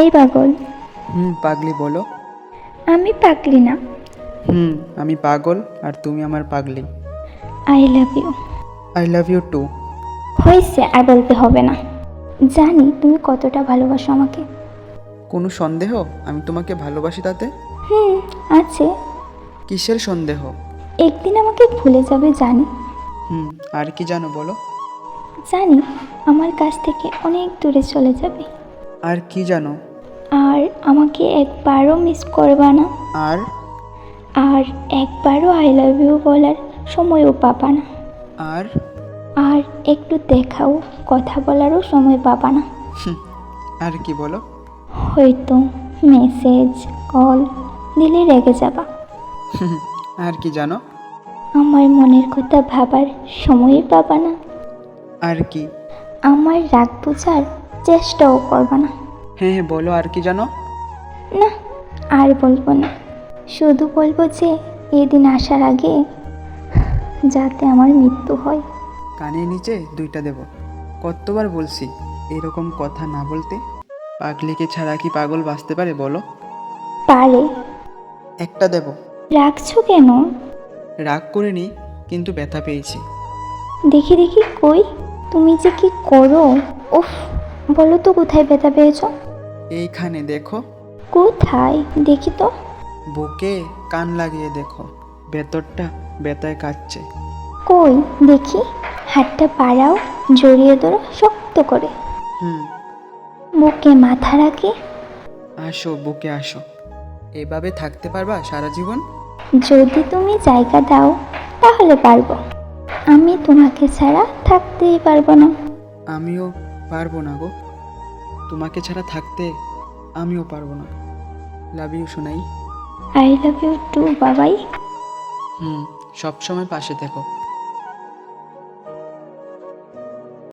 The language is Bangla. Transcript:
এই পাগল। হুম পাগলি বলো। আমি পাগলি না। হুম আমি পাগল আর তুমি আমার পাগলি। I love you I love you too হয়েছে আর বলতে হবে না। জানি তুমি কতটা ভালোবাসো আমাকে। কোনো সন্দেহ? আমি তোমাকে ভালোবাসি তাতে? হুম আছে। কিসের সন্দেহ? একদিন আমাকে ভুলে যাবে জানি। হুম আর কি জানো বলো? জানি আমার কাছ থেকে অনেক দূরে চলে যাবে। আর কি জানো? আর আমাকে একবারও মিস করবা না। আর? আর একবারও আই লাভ ইউ বলার সময়ও পাবা না। আর? আর একটু দেখাও কথা বলারও সময় পাবা না। আর কি বলো? হয়তো মেসেজ কল দিলে রেগে যাবা। আর কি জানো? আমার মনের কথা ভাবার সময়ই পাবা না। আর কি? আমার রাগ বোঝার চেষ্টাও করবা না। হ্যাঁ হ্যাঁ বলো আর কি জানো? না আর বলব না। শুধু বলব যে এদিন আসার আগে যাতে আমার মৃত্যু হয়। কানের নিচে দুইটা দেব। কতবার বলছি এরকম কথা না বলতে? পাগলিকে ছাড়া কি পাগল বাঁচতে পারে বলো? পারে। একটা দেব। রাখছো কেন? রাগ করিনি কিন্তু ব্যথা পেয়েছি। দেখি দেখি কই? তুমি যে কি করো? উফ। বলো তো কোথায় ব্যথা পেয়েছ? এইখানে দেখো। কোথায়? দেখি তো। বুকে কান লাগিয়ে দেখো। ভেতরটা ব্যথায় কাটছে কই? দেখি। হাতটা পাড়াও জড়িয়ে ধরো শক্ত করে। হুম। বুকে মাথা রাখি। আসো বুকে আসো। এভাবে থাকতে পারবা সারা জীবন? যদি তুমি জায়গা দাও তাহলে পারব। আমি তোমাকে ছাড়া থাকতেই পারব না। আমিও পারব না গো। তোমাকে ছাড়া থাকতে আমিও পারব না। লাভ ইউ শোনাই আই লাভ ইউ টু বাবাই। হুম সবসময় পাশে থেকো।